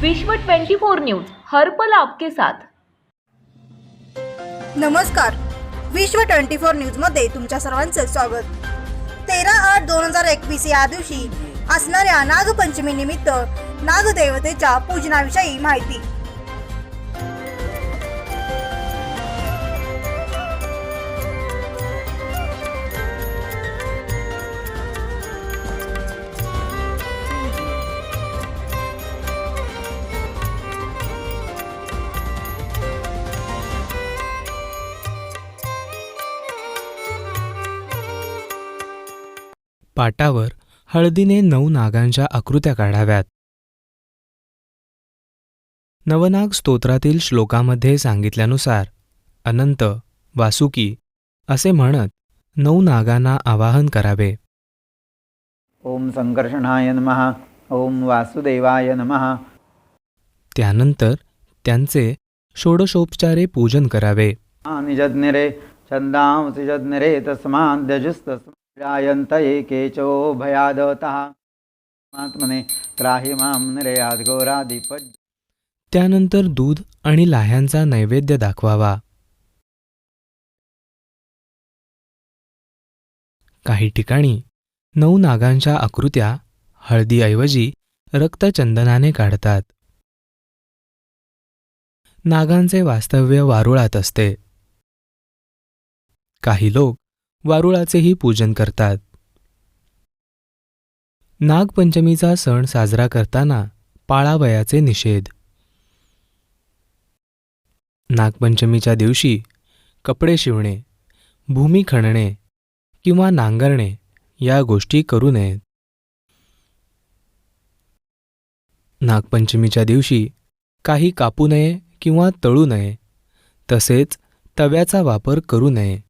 विश्व 24 न्यूज हर्पल आपके साथ. नमस्कार. विश्व ट्वेंटी फोर न्यूजमध्ये तुमच्या सर्वांचं स्वागत. तेरा आठ दोन हजार एकवीस या दिवशी असणाऱ्या नागपंचमी निमित्त नागदेवतेच्या पूजनाविषयी माहिती. पाटावर हळदीने नऊ नागांच्या आकृत्या काढाव्यात. नवनाग स्तोत्रातील श्लोकामध्ये सांगितल्यानुसार अनंत वासुकी असे म्हणत नऊ नागांना आवाहन करावे. ओम संकर्षणाय नमः ओम वासुदेवाय नमः. त्यानंतर त्यांचे षोडशोपचारे पूजन करावे. निजज्ञरे छन्दांसि जज्ञरे तस्माद्यजुस्तस्मायन्त एकेचो भयादता। आत्मने माम मां निरयाद्घोराधिपज त्यानंतर दूध आणि लाह्यांचा नैवेद्य दाखवावा। काही ठिकाणी नऊ नागांच्या आकृत्या हळदीऐवजी रक्तचंदनाने काढतात। नागांचे वास्तव्य वारुळात असते। काही लोक वारुळाचेही पूजन करतात. नागपंचमीचा सण साजरा करताना पाळावयाचे निषेध. नागपंचमीच्या दिवशी कपडे शिवणे भूमी खणणे किंवा नांगरणे या गोष्टी करू नयेत. नागपंचमीच्या दिवशी काही कापू नये किंवा तळू नये तसेच तव्याचा वापर करू नये.